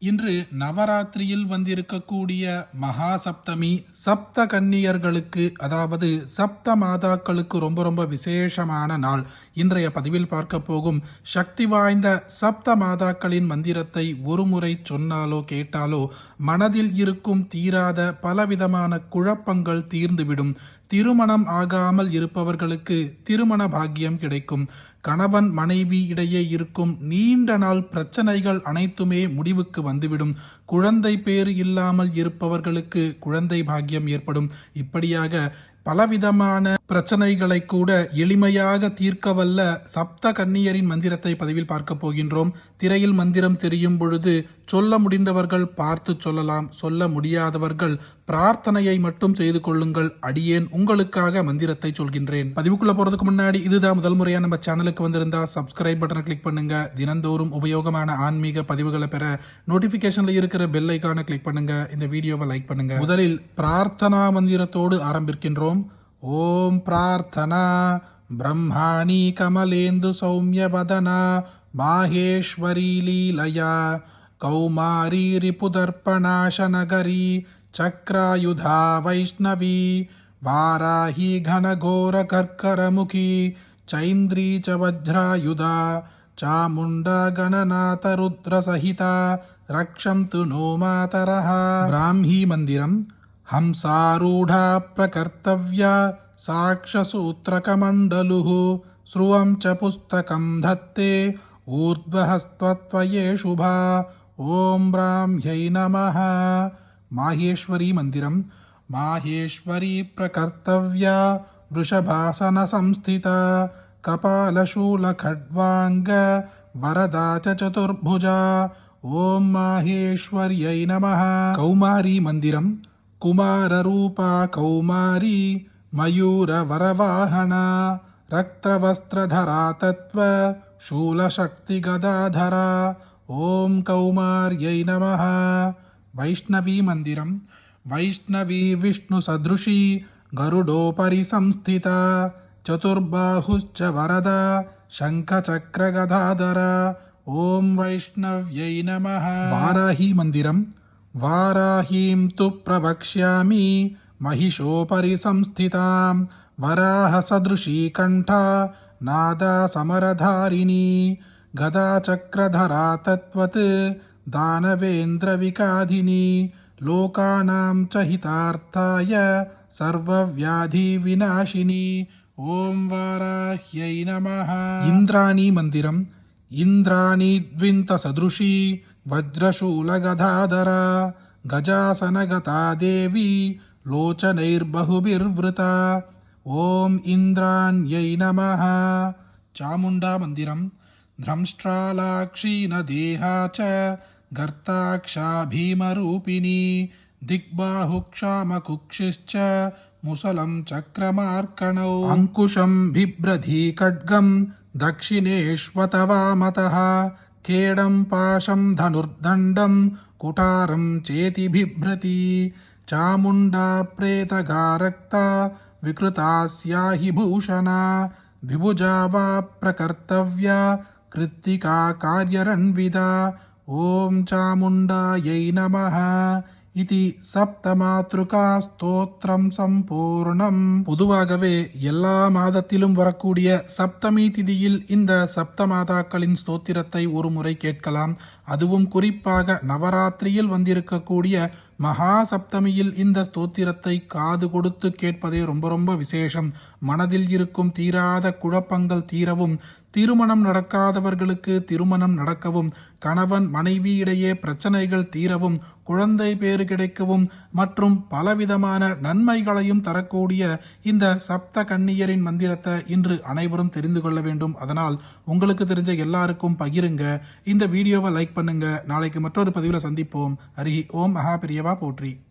இன்று நவராத்திரியில் வந்திருக்கக்கூடிய மகா சப்தமி சப்த கன்னியர்களுக்கு அதாவது சப்த மாதாக்களுக்கு ரொம்ப ரொம்ப விசேஷமான நாள். இன்றைய பதிவில் பார்க்க போகும் சக்தி வாய்ந்த சப்த மாதாக்களின் மந்திரத்தை ஒருமுறை சொன்னாலோ கேட்டாலோ மனதில் இருக்கும் தீராத பலவிதமான குழப்பங்கள் தீர்ந்துவிடும். திருமணம் ஆகாமல் இருப்பவர்களுக்கு திருமண பாக்கியம் கிடைக்கும். கணவன் மனைவி இடையே இருக்கும் நீண்ட நாள் பிரச்சனைகள் அனைத்துமே முடிவுக்கு வந்துவிடும். குழந்தை பேறு இல்லாமல் இருப்பவர்களுக்கு குழந்தை பாக்கியம் ஏற்படும். இப்படியாக பலவிதமான பிரச்சனைகளை கூட எளிமையாக தீர்க்க வல்ல சப்த கன்னியரின் மந்திரத்தை பதிவில் பார்க்க போகின்றோம். திரையில் மந்திரம் தெரியும் பொழுது சொல்ல முடிந்தவர்கள் பார்த்து சொல்லலாம். சொல்ல முடியாதவர்கள் பிரார்த்தனையை மட்டும் செய்து கொள்ளுங்கள். அடியேன் உங்களுக்காக மந்திரத்தை சொல்கின்றேன். பதிவுக்குள்ள போறதுக்கு முன்னாடி இதுதான் முதல் முறையா நம்ம சேனலுக்கு வந்திருந்தா சப்ஸ்கிரைப் பட்டனை கிளிக் பண்ணுங்க. தினந்தோறும் உபயோகமான ஆன்மீக பதிவுகளை பெற நோட்டிபிகேஷன்ல இருக்கிற பெல் ஐக்கானை கிளிக் பண்ணுங்க இந்த வீடியோவை லைக் பண்ணுங்க முதலில் பிரார்த்தனா மந்திரத்தோடு ஆரம்பிக்கின்றோம் ஓம் பிரார்த்தனா பிரம்மாணி கமலேந்து சௌமியவதனா மாஹேஸ்வரி லீலயா கௌமாரி ரிபுதர்ப்பணாசநகரி சக்ராயுதா வைஷ்ணவி वाराही घनघोरकर्करमुखी चैन्द्री च वज्रायुधा चामुण्डा गणनाथरुद्रसहिता रक्षन्तु नो मातरः। ब्राह्मी मन्दिरम् हंसारूढा प्रकर्तव्या साक्षसूत्रकमण्डलुः। स्रुवं च पुस्तकं धत्ते ऊर्ध्वहस्त्वत्वये शुभा। ॐ ब्राह्म्यै नमः। माहेश्वरी मन्दिरम् माहेश्वरी प्रकर्तव्या वृषभासनसंस्थिता। कपालशूलखड्वाङ्ग वरदा च चतुर्भुजा। ఓం మాహేశ్వర్యై నమ. కౌమారి మందిరం కుమారరూప కౌమారి మయూర వరవాహన రక్తవస్త్రధరా తత్వ శూలశక్తి గదాధర. ఓం కౌమార్యై నమ. వైష్ణవీ మందిరం వైష్ణవీ విష్ణు సదృశీ గరుడోపరి సంస్థిత చతుర్బాహుశ్చ వరద శంఖచక్రగదాధర ॐ वैष्णव्यै नमः वाराही मन्दिरम् वाराहीं तु प्रवक्ष्यामि महिषोपरि संस्थितां वराहसदृशी कण्ठा नादा समरधारिणी गदाचक्रधरा तत्त्वत् दानवेन्द्रविकाधिनी लोकानां च हितार्थाय सर्वव्याधिविनाशिनी ॐ वाराह्यै नमः इन्द्राणी मन्दिरम् इन्द्राणी द्विन्तसदृशी वज्रशूलगदाधरा गजासनगता देवी लोचनैर्बहुभिर्वृता ॐ इन्द्राण्यै नमः चामुण्डा मन्दिरम् ध्रंष्ट्रालाक्षीनदेहा च गर्ताक्षा भीमरूपिणी दिग्बाहुक्षामकुक्षिश्च मुसलं चक्रमार्कणौ अङ्कुशं बिभ्रधी खड्गं दक्षिणेष्वतवामतः खेडं पाशं धनुर्दण्डं कुटारं चेति बिभ्रति चामुण्डा प्रेतगारक्ता विकृतास्या हि भूषणा विभुजा वा प्रकर्तव्या कृत्तिका कार्यरन्विदा ॐ चामुण्डायै नमः இதி சப்தமாத்ருகா ஸ்தோத்திரம் சம்பூர்ணம் பொதுவாகவே எல்லா மாதத்திலும் வரக்கூடிய சப்தமி திதியில் இந்த சப்த மாதாக்களின் ஸ்தோத்திரத்தை ஒரு முறை கேட்கலாம். அதுவும் குறிப்பாக நவராத்திரியில் வந்திருக்கக்கூடிய மகா சப்தமியில் இந்த ஸ்தோத்திரத்தை காது கொடுத்து கேட்பதே ரொம்ப ரொம்ப விசேஷம். மனதில் இருக்கும் தீராத குழப்பங்கள் தீரவும் திருமணம் நடக்காதவர்களுக்கு திருமணம் நடக்கவும் கணவன் மனைவி இடையே பிரச்சனைகள் தீரவும் குழந்தை பேறு கிடைக்கவும் மற்றும் பலவிதமான நன்மைகளையும் தரக்கூடிய இந்த சப்த கன்னியரின் மந்திரத்தை இன்று அனைவரும் தெரிந்து கொள்ள வேண்டும். அதனால் உங்களுக்கு தெரிஞ்ச எல்லாருக்கும் பகிருங்க. இந்த வீடியோவை லைக் பண்ணுங்க. நாளைக்கு மற்றொரு பதிவில் சந்திப்போம். ஹரி ஓம். மகா பிரியவா போற்றி.